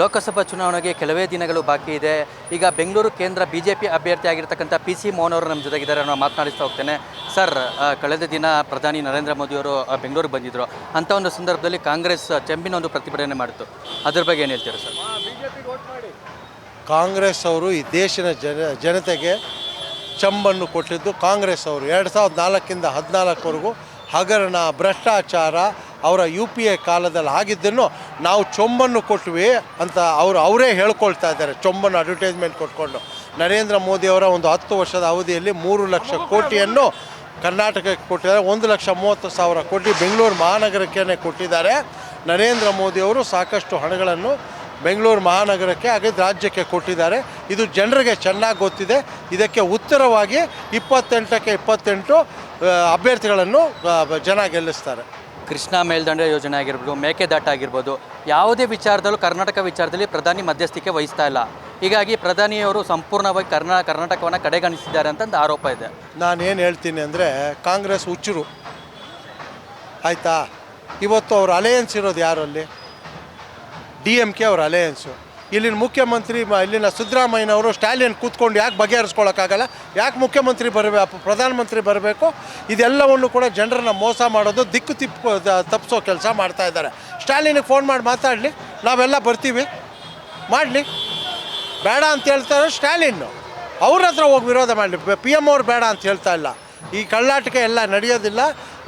ಲೋಕಸಭಾ ಚುನಾವಣೆಗೆ ಕೆಲವೇ ದಿನಗಳು ಬಾಕಿ ಇದೆ. ಈಗ ಬೆಂಗಳೂರು ಕೇಂದ್ರ ಬಿ ಜೆ ಪಿ ಅಭ್ಯರ್ಥಿ ಆಗಿರ್ತಕ್ಕಂಥ ಪಿ ಸಿ ಮೋಹನ್ ಅವರು ನಮ್ಮ ಜೊತೆಗಿದ್ದಾರೆ ನಾನು ಮಾತನಾಡಿಸ್ತಾ ಹೋಗ್ತೇನೆ. ಸರ್ ಕಳೆದ ದಿನ ಪ್ರಧಾನಿ ನರೇಂದ್ರ ಮೋದಿಯವರು ಬೆಂಗಳೂರಿಗೆ ಬಂದಿದ್ದರು ಅಂಥ ಒಂದು ಸಂದರ್ಭದಲ್ಲಿ ಕಾಂಗ್ರೆಸ್ ಚೆಂಬಿನ ಒಂದು ಪ್ರತಿಭಟನೆ ಮಾಡಿತು ಅದ್ರ ಬಗ್ಗೆ ಏನು ಹೇಳ್ತೀರಾ ಸರ್? ಕಾಂಗ್ರೆಸ್ ಅವರು ಈ ದೇಶದ ಜನ, ಜನತೆಗೆ ಚಂಬನ್ನು ಕೊಟ್ಟಿದ್ದು ಕಾಂಗ್ರೆಸ್ ಅವರು. ಎರಡು ಸಾವಿರದ ನಾಲ್ಕಿಂದ ಹದಿನಾಲ್ಕವರೆಗೂ ಹಗರಣ ಭ್ರಷ್ಟಾಚಾರ ಅವರ ಯು ಪಿ ಎ ಕಾಲದಲ್ಲಿ ಆಗಿದ್ದನ್ನು ನಾವು ಚೊಂಬನ್ನು ಕೊಟ್ವಿ ಅಂತ ಅವರು ಅವರೇ ಹೇಳ್ಕೊಳ್ತಾ ಇದ್ದಾರೆ ಚೊಂಬನ್ನು ಅಡ್ವರ್ಟೈಸ್ಮೆಂಟ್ ಕೊಟ್ಕೊಂಡು. ನರೇಂದ್ರ ಮೋದಿಯವರ ಒಂದು ಹತ್ತು ವರ್ಷದ ಅವಧಿಯಲ್ಲಿ ಮೂರು ಲಕ್ಷ ಕೋಟಿಯನ್ನು ಕರ್ನಾಟಕಕ್ಕೆ ಕೊಟ್ಟಿದ್ದಾರೆ ಒಂದು ಲಕ್ಷ ಮೂವತ್ತು ಸಾವಿರ ಕೋಟಿ ಬೆಂಗಳೂರು ಮಹಾನಗರಕ್ಕೆ ಕೊಟ್ಟಿದ್ದಾರೆ. ನರೇಂದ್ರ ಮೋದಿಯವರು ಸಾಕಷ್ಟು ಹಣಗಳನ್ನು ಬೆಂಗಳೂರು ಮಹಾನಗರಕ್ಕೆ ಹಾಗೆ ರಾಜ್ಯಕ್ಕೆ ಕೊಟ್ಟಿದ್ದಾರೆ. ಇದು ಜನರಿಗೆ ಚೆನ್ನಾಗಿ ಗೊತ್ತಿದೆ. ಇದಕ್ಕೆ ಉತ್ತರವಾಗಿ ಇಪ್ಪತ್ತೆಂಟಕ್ಕೆ ಇಪ್ಪತ್ತೆಂಟು ಅಭ್ಯರ್ಥಿಗಳನ್ನು ಜನ ಗೆಲ್ಲಿಸ್ತಾರೆ. ಕೃಷ್ಣಾ ಮೇಲ್ದಂಡೆ ಯೋಜನೆ ಆಗಿರ್ಬೋದು ಮೇಕೆದಾಟ ಆಗಿರ್ಬೋದು ಯಾವುದೇ ವಿಚಾರದಲ್ಲೂ ಕರ್ನಾಟಕ ವಿಚಾರದಲ್ಲಿ ಪ್ರಧಾನಿ ಮಧ್ಯಸ್ಥಿಕೆ ವಹಿಸ್ತಾ ಇಲ್ಲ. ಹೀಗಾಗಿ ಪ್ರಧಾನಿಯವರು ಸಂಪೂರ್ಣವಾಗಿ ಕರ್ನಾ ಕರ್ನಾಟಕವನ್ನು ಕಡೆಗಣಿಸಿದ್ದಾರೆ ಅಂತಂದು ಆರೋಪ ಇದೆ. ನಾನೇನು ಹೇಳ್ತೀನಿ ಅಂದರೆ ಕಾಂಗ್ರೆಸ್ ಹುಚ್ಚರು. ಆಯಿತಾ? ಇವತ್ತು ಅವರು ಅಲಯನ್ಸ್ ಇರೋದು ಯಾರಲ್ಲಿ? ಡಿ ಎಂ ಕೆ ಅವ್ರ ಅಲಯನ್ಸು. ಇಲ್ಲಿನ ಮುಖ್ಯಮಂತ್ರಿ ಇಲ್ಲಿನ ಸಿದ್ದರಾಮಯ್ಯನವರು ಸ್ಟಾಲಿನ್ ಕೂತ್ಕೊಂಡು ಯಾಕೆ ಬಗೆಹರಿಸ್ಕೊಳ್ಳೋಕ್ಕಾಗಲ್ಲ ಯಾಕೆ ಮುಖ್ಯಮಂತ್ರಿ ಬರಬೇಕು ಪ್ರಧಾನಮಂತ್ರಿ ಬರಬೇಕು? ಇದೆಲ್ಲವನ್ನು ಕೂಡ ಜನರನ್ನ ಮೋಸ ಮಾಡೋದು, ದಿಕ್ಕು ತಿಪ್ಪು ತಪ್ಪಿಸೋ ಕೆಲಸ ಮಾಡ್ತಾ ಇದ್ದಾರೆ. ಸ್ಟಾಲಿನಿಗೆ ಫೋನ್ ಮಾಡಿ ಮಾತಾಡಲಿ. ನಾವೆಲ್ಲ ಬರ್ತೀವಿ. ಮಾಡಲಿ. ಬೇಡ ಅಂತ ಹೇಳ್ತಾರೆ ಸ್ಟಾಲಿನ್. ಅವ್ರ ಹತ್ರ ಹೋಗಿ ವಿರೋಧ ಮಾಡಲಿ. ಪಿ ಎಂ ಅವ್ರು ಬೇಡ ಅಂತ ಹೇಳ್ತಾ ಇಲ್ಲ. ಈ ಕಳ್ಳಾಟಕ ಎಲ್ಲ ನಡೆಯೋದಿಲ್ಲ.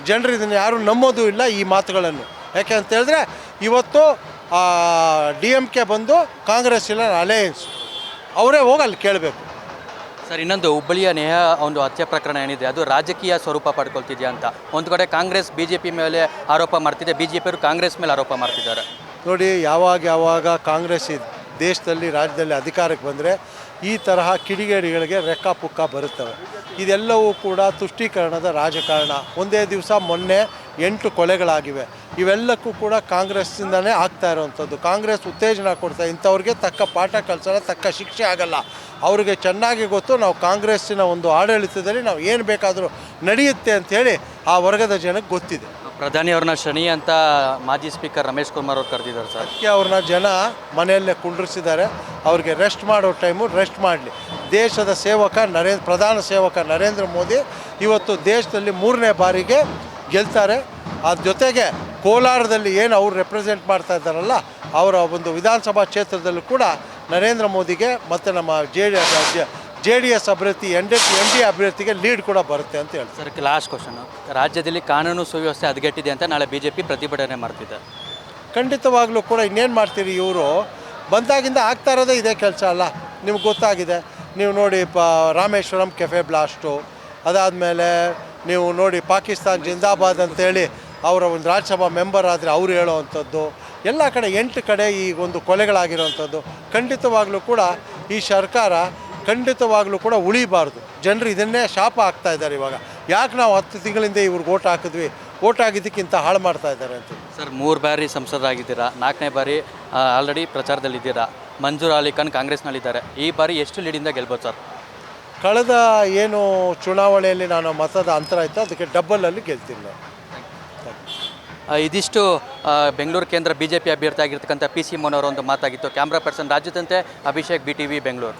ಜನರು ಇದನ್ನು ಯಾರೂ ನಂಬೋದು ಇಲ್ಲ ಈ ಮಾತುಗಳನ್ನು. ಯಾಕೆ ಅಂತ ಹೇಳಿದ್ರೆ, ಇವತ್ತು ಡಿ ಎಂ ಕೆ ಬಂದು ಕಾಂಗ್ರೆಸ್ ಇಲ್ಲ ಅಲಯನ್ಸ್ ಅವರೇ ಹೋಗಿ ಅಲ್ಲಿ ಕೇಳಬೇಕು. ಸರ್ ಇನ್ನೊಂದು ಹುಬ್ಬಳ್ಳಿಯ ನೇಹ ಒಂದು ಹತ್ಯೆ ಪ್ರಕರಣ ಏನಿದೆ? ಅದು ರಾಜಕೀಯ ಸ್ವರೂಪ ಪಡ್ಕೊಳ್ತಿದೆಯಾ ಅಂತ. ಒಂದು ಕಡೆ ಕಾಂಗ್ರೆಸ್ ಬಿ ಜೆ ಪಿ ಮೇಲೆ ಆರೋಪ ಮಾಡ್ತಿದೆ. ಬಿ ಜೆ ಪಿಯವರು ಕಾಂಗ್ರೆಸ್ ಮೇಲೆ ಆರೋಪ ಮಾಡ್ತಿದ್ದಾರೆ. ನೋಡಿ ಯಾವಾಗ ಯಾವಾಗ ಕಾಂಗ್ರೆಸ್ ದೇಶದಲ್ಲಿ ರಾಜ್ಯದಲ್ಲಿ ಅಧಿಕಾರಕ್ಕೆ ಬಂದರೆ ಈ ತರಹ ಕಿಡಿಗೇಡಿಗಳಿಗೆ ರೆಕ್ಕ ಪುಕ್ಕ ಬರುತ್ತವೆ. ಇದೆಲ್ಲವೂ ಕೂಡ ತುಷ್ಟೀಕರಣದ ರಾಜಕಾರಣ. ಒಂದೇ ದಿವಸ ಮೊನ್ನೆ ಎಂಟು ಕೊಲೆಗಳಾಗಿವೆ. ಇವೆಲ್ಲಕ್ಕೂ ಕೂಡ ಕಾಂಗ್ರೆಸ್ಸಿಂದಲೇ ಆಗ್ತಾ ಇರೋವಂಥದ್ದು ಕಾಂಗ್ರೆಸ್ ಉತ್ತೇಜನ ಕೊಡ್ತಾ ಇಂಥವ್ರಿಗೆ ತಕ್ಕ ಪಾಠ ಕಲಿಸಲ್ಲ ತಕ್ಕ ಶಿಕ್ಷೆ ಆಗಲ್ಲ. ಅವರಿಗೆ ಚೆನ್ನಾಗಿ ಗೊತ್ತು ನಾವು ಕಾಂಗ್ರೆಸ್ಸಿನ ಒಂದು ಆಡಳಿತದಲ್ಲಿ ನಾವು ಏನು ಬೇಕಾದರೂ ನಡೆಯುತ್ತೆ ಅಂಥೇಳಿ ಆ ವರ್ಗದ ಜನಕ್ಕೆ ಗೊತ್ತಿದೆ. ಪ್ರಧಾನಿ ಅವ್ರನ್ನ ಶನಿ ಅಂತ ಮಾಜಿ ಸ್ಪೀಕರ್ ರಮೇಶ್ ಕುಮಾರ್ ಅವ್ರು ಕರೆದಿದ್ದಾರೆ ಸರ್. ಅದಕ್ಕೆ ಅವ್ರನ್ನ ಜನ ಮನೆಯಲ್ಲೇ ಕುಂಡ್ರಿಸಿದ್ದಾರೆ. ಅವ್ರಿಗೆ ರೆಸ್ಟ್ ಮಾಡೋ ಟೈಮು ರೆಸ್ಟ್ ಮಾಡಲಿ. ದೇಶದ ಸೇವಕ ನರೇಂದ್ರ ಪ್ರಧಾನ ಸೇವಕ ನರೇಂದ್ರ ಮೋದಿ ಇವತ್ತು ದೇಶದಲ್ಲಿ ಮೂರನೇ ಬಾರಿಗೆ ಗೆಲ್ತಾರೆ. ಅದ್ರ ಜೊತೆಗೆ ಕೋಲಾರದಲ್ಲಿ ಏನು ಅವ್ರು ರೆಪ್ರೆಸೆಂಟ್ ಮಾಡ್ತಾ ಇದ್ದಾರಲ್ಲ ಅವರ ಒಂದು ವಿಧಾನಸಭಾ ಕ್ಷೇತ್ರದಲ್ಲೂ ಕೂಡ ನರೇಂದ್ರ ಮೋದಿಗೆ ಮತ್ತು ನಮ್ಮ J D J D S ಅಭ್ಯರ್ಥಿ ಎನ್ ಡಿ ಎನ್ ಡಿ ಅಭ್ಯರ್ಥಿಗೆ ಲೀಡ್ ಕೂಡ ಬರುತ್ತೆ ಅಂತ ಹೇಳ್ತಾರೆ. ಸರ್ ಲಾಸ್ಟ್ ಕ್ವಶನ್ ರಾಜ್ಯದಲ್ಲಿ ಕಾನೂನು ಸುವ್ಯವಸ್ಥೆ ಹದಗೆಟ್ಟಿದೆ ಅಂತ ನಾಳೆ ಬಿ ಜೆ ಪಿ ಪ್ರತಿಭಟನೆ ಮಾಡ್ತಿದ್ದೆ ಖಂಡಿತವಾಗ್ಲೂ ಕೂಡ ಇನ್ನೇನು ಮಾಡ್ತೀರಿ ಇವರು? ಬಂದಾಗಿಂದ ಆಗ್ತಾ ಇರೋದೇ ಇದೇ ಕೆಲಸ ಅಲ್ಲ. ನಿಮ್ಗೆ ಗೊತ್ತಾಗಿದೆ. ನೀವು ನೋಡಿ ಪ ರಾಮೇಶ್ವರಂ ಕೆಫೆ ಬ್ಲಾಸ್ಟು ಅದಾದಮೇಲೆ ನೀವು ನೋಡಿ ಪಾಕಿಸ್ತಾನ್ ಜಿಂದಾಬಾದ್ ಅಂತೇಳಿ ಅವರ ಒಂದು ರಾಜ್ಯಸಭಾ ಮೆಂಬರ್ ಆದರೆ ಅವ್ರು ಹೇಳುವಂಥದ್ದು. ಎಲ್ಲ ಕಡೆ ಎಂಟು ಕಡೆ ಈ ಒಂದು ಕೊಲೆಗಳಾಗಿರೋವಂಥದ್ದು. ಖಂಡಿತವಾಗ್ಲೂ ಕೂಡ ಈ ಸರ್ಕಾರ ಖಂಡಿತವಾಗ್ಲೂ ಕೂಡ ಉಳಿಬಾರ್ದು. ಜನರು ಇದನ್ನೇ ಶಾಪ ಆಗ್ತಾ ಇದ್ದಾರೆ ಇವಾಗ. ಯಾಕೆ ನಾವು ಹತ್ತು ತಿಂಗಳಿಂದ ಇವ್ರಿಗೆ ಓಟ್ ಹಾಕಿದ್ವಿ? ಓಟ್ ಆಗಿದ್ದಕ್ಕಿಂತ ಹಾಳು ಮಾಡ್ತಾ ಇದ್ದಾರೆ ಅಂತ. ಸರ್ ಮೂರು ಬಾರಿ ಸಂಸದರಾಗಿದ್ದೀರಾ ನಾಲ್ಕನೇ ಬಾರಿ ಆಲ್ರೆಡಿ ಪ್ರಚಾರದಲ್ಲಿದ್ದೀರಾ? ಮಂಜೂರ್ ಅಲಿ ಖಾನ್ ಕಾಂಗ್ರೆಸ್ನಲ್ಲಿದ್ದಾರೆ. ಈ ಬಾರಿ ಎಷ್ಟು ಲೀಡಿಂದ ಗೆಲ್ಬೋದು ಸರ್? ಕಳೆದ ಏನು ಚುನಾವಣೆಯಲ್ಲಿ ನಾನು ಮತದ ಅಂತರ ಇತ್ತು ಅದಕ್ಕೆ ಡಬ್ಬಲಲ್ಲಿ ಗೆಲ್ತೀನಿ ಇದಿಷ್ಟು ಬೆಂಗಳೂರು ಕೇಂದ್ರ ಬಿ ಜೆ ಪಿ ಅಭ್ಯರ್ಥಿ ಆಗಿರ್ತಕ್ಕಂಥ ಪಿ ಸಿ ಮೋಹನ್ ಒಂದು ಮಾತಾಗಿತ್ತು. Camera person ರಾಜ್ಯದಂತೆ Abhishek B T V Bengaluru.